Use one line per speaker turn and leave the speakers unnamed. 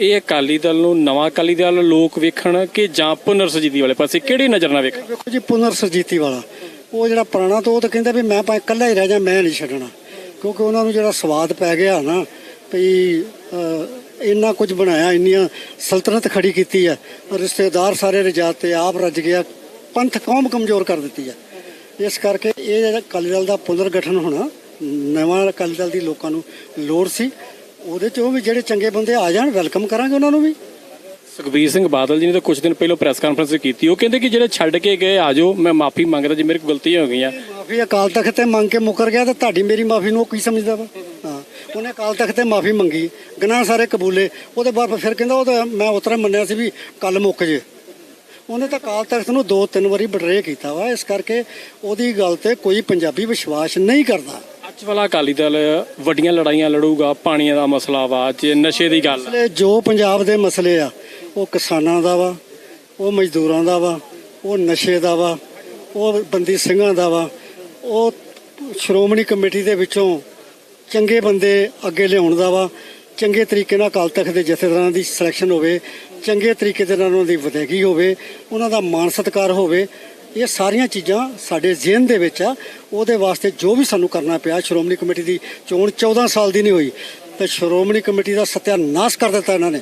ਇਹ ਅਕਾਲੀ ਦਲ ਨੂੰ ਨਵਾਂ ਅਕਾਲੀ ਦਲ ਲੋਕ ਵੇਖਣ ਕਿ ਜਾਂ ਪੁਨਰ ਸੁਜੀਤੀ ਵਾਲੇ ਪਾਸੇ ਕਿਹੜੀ ਨਜ਼ਰ ਨਾਲ ਵੇਖਣ?
ਵੇਖੋ ਜੀ ਪੁਨਰ ਸਰਜੀਤੀ ਵਾਲਾ। ਉਹ ਜਿਹੜਾ ਪੁਰਾਣਾ ਤੋਂ ਉਹ ਤਾਂ ਕਹਿੰਦਾ ਵੀ ਮੈਂ ਭਾਵੇਂ ਇਕੱਲਾ ਹੀ ਰਹਿ ਜਾ ਮੈਂ ਨਹੀਂ ਛੱਡਣਾ। ਕਿਉਂਕਿ ਉਹਨਾਂ ਨੂੰ ਜਿਹੜਾ ਸਵਾਦ ਪੈ ਗਿਆ ਨਾ ਵੀ ਅਹ, ਇੰਨਾ ਕੁਝ ਬਣਾਇਆ ਇੰਨੀਆਂ ਸਲਤਨਤ ਖੜੀ ਕੀਤੀ ਹੈ। ਰਿਸ਼ਤੇਦਾਰ ਸਾਰੇ ਰਜਾਤ ਤੇ ਆਪ ਰੱਜ ਗਿਆ ਪੰਥ ਕੌਮ ਕਮਜ਼ੋਰ ਕਰ ਦਿੱਤੀ ਹੈ। ਇਸ ਕਰਕੇ ਇਹ ਜਿਹੜਾ ਅਕਾਲੀ ਦਲ ਦਾ ਪੁਨਰਗਠਨ ਹੋਣਾ ਨਵਾਂ ਅਕਾਲੀ ਦਲ ਦੀ ਲੋਕਾਂ ਨੂੰ ਲੋੜ ਸੀ। ਉਹਦੇ ਚ ਵੀ ਜਿਹੜੇ ਚੰਗੇ ਬੰਦੇ ਆ ਜਾਣ ਵੈਲਕਮ ਕਰਾਂਗੇ ਉਹਨਾਂ ਨੂੰ ਵੀ।
ਸੁਖਬੀਰ ਸਿੰਘ ਬਾਦਲ ਜੀ ਨੇ ਤਾਂ ਕੁਝ ਦਿਨ ਪਹਿਲਾਂ ਪ੍ਰੈਸ ਕਾਨਫਰੰਸ ਕੀਤੀ। ਉਹ ਕਹਿੰਦੇ ਕਿ ਜਿਹੜੇ ਛੱਡ ਕੇ ਗਏ ਆਜੋ ਮੈਂ ਮਾਫੀ ਮੰਗਦਾ ਜੇ ਮੇਰੇ ਕੋਲ ਗਲਤੀਆਂ ਹੋ ਗਈਆਂ।
ਮਾਫੀ ਅਕਾਲ ਤਖਤ ਤੇ ਮੰਗ ਕੇ ਮੁਕਰ ਗਿਆ ਤੇ ਤੁਹਾਡੀ ਮੇਰੀ ਮਾਫੀ ਨੂੰ ਉਹ ਕੀ ਸਮਝਦਾ ਵਾ? ਹਾਂ ਉਹਨੇ ਅਕਾਲ ਤਖਤ ਤੇ ਮਾਫੀ ਮੰਗੀ। ਗਨਾਹ ਸਾਰੇ ਕਬੂਲੇ। ਉਹਦੇ ਬਾਅਦ ਫਿਰ ਕਹਿੰਦਾ ਉਹ ਤਾਂ ਮੈਂ ਉਤਰਾ ਮੰਨਿਆ ਸੀ ਵੀ ਕੱਲ ਮੁੱਕ ਜੇ। ਉਹਨੇ ਤਾਂ ਅਕਾਲ ਤਖਤ ਨੂੰ ਦੋ ਤਿੰਨ ਵਾਰੀ ਬਟਰੇ ਕੀਤਾ ਵਾ। ਇਸ ਕਰਕੇ ਉਹਦੀ ਗੱਲ ਤੇ ਕੋਈ ਪੰਜਾਬੀ ਵਿਸ਼ਵਾਸ ਨਹੀਂ ਕਰਦਾ।
ਅੱਜ ਵਾਲਾ ਅਕਾਲੀ ਦਲ ਵੱਡੀਆਂ ਲੜਾਈਆਂ ਲੜੂਗਾ, ਪਾਣੀਆਂ ਦਾ ਮਸਲਾ ਵਾ ਜੇ ਨਸ਼ੇ ਦੀ ਗੱਲ
ਮਸਲੇ ਜੋ ਪੰਜਾਬ ਦੇ ਮਸਲੇ ਆ, ਉਹ ਕਿਸਾਨਾਂ ਦਾ ਵਾ, ਉਹ ਮਜ਼ਦੂਰਾਂ ਦਾ ਵਾ, ਉਹ ਨਸ਼ੇ ਦਾ ਵਾ, ਉਹ ਬੰਦੀ ਸਿੰਘਾਂ ਦਾ ਵਾ, ਉਹ ਸ਼੍ਰੋਮਣੀ ਕਮੇਟੀ ਦੇ ਵਿੱਚੋਂ ਚੰਗੇ ਬੰਦੇ ਅੱਗੇ ਲਿਆਉਣ ਦਾ ਵਾ, ਚੰਗੇ ਤਰੀਕੇ ਨਾਲ ਅਕਾਲ ਤਖਤ ਦੇ ਜਥੇਦਾਰਾਂ ਦੀ ਸਿਲੈਕਸ਼ਨ ਹੋਵੇ, ਚੰਗੇ ਤਰੀਕੇ ਦੇ ਨਾਲ ਉਹਨਾਂ ਦੀ ਵਿਦਾਇਗੀ ਹੋਵੇ, ਉਹਨਾਂ ਦਾ ਮਾਣ ਸਤਿਕਾਰ ਹੋਵੇ ਇਹ ਸਾਰੀਆਂ ਚੀਜ਼ਾਂ ਸਾਡੇ ਜ਼ਿਹਨ ਦੇ ਵਿੱਚ ਆ। ਉਹਦੇ ਵਾਸਤੇ ਜੋ ਵੀ ਸਾਨੂੰ ਕਰਨਾ ਪਿਆ, ਸ਼੍ਰੋਮਣੀ ਕਮੇਟੀ ਦੀ ਚੋਣ 14 ਸਾਲ ਦੀ ਨਹੀਂ ਹੋਈ। ਤੇ ਸ਼੍ਰੋਮਣੀ ਕਮੇਟੀ ਦਾ ਸਤਿਆਨਾਸ਼ ਕਰ ਦਿੱਤਾ ਇਹਨਾਂ ਨੇ।